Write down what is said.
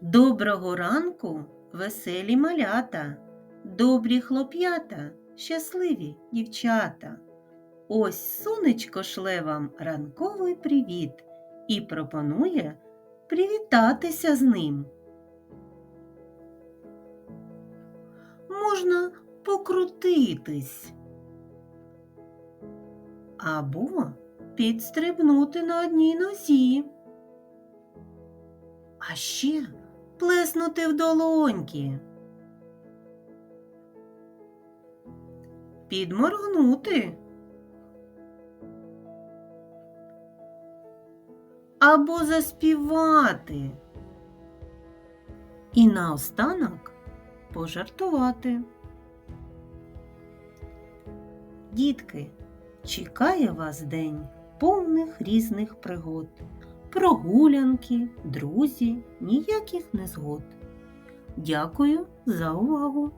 Доброго ранку, веселі малята, добрі хлоп'ята, щасливі дівчата. Ось сонечко шле вам ранковий привіт і пропонує привітатися з ним. Можна покрутитись або підстрибнути на одній нозі. А ще плеснути в долоньки. Підморгнути. Або заспівати. І наостанок пожартувати. Дітки, чекає вас день повних різних пригод прогулянки, друзі, ніяких незгод. Дякую за увагу!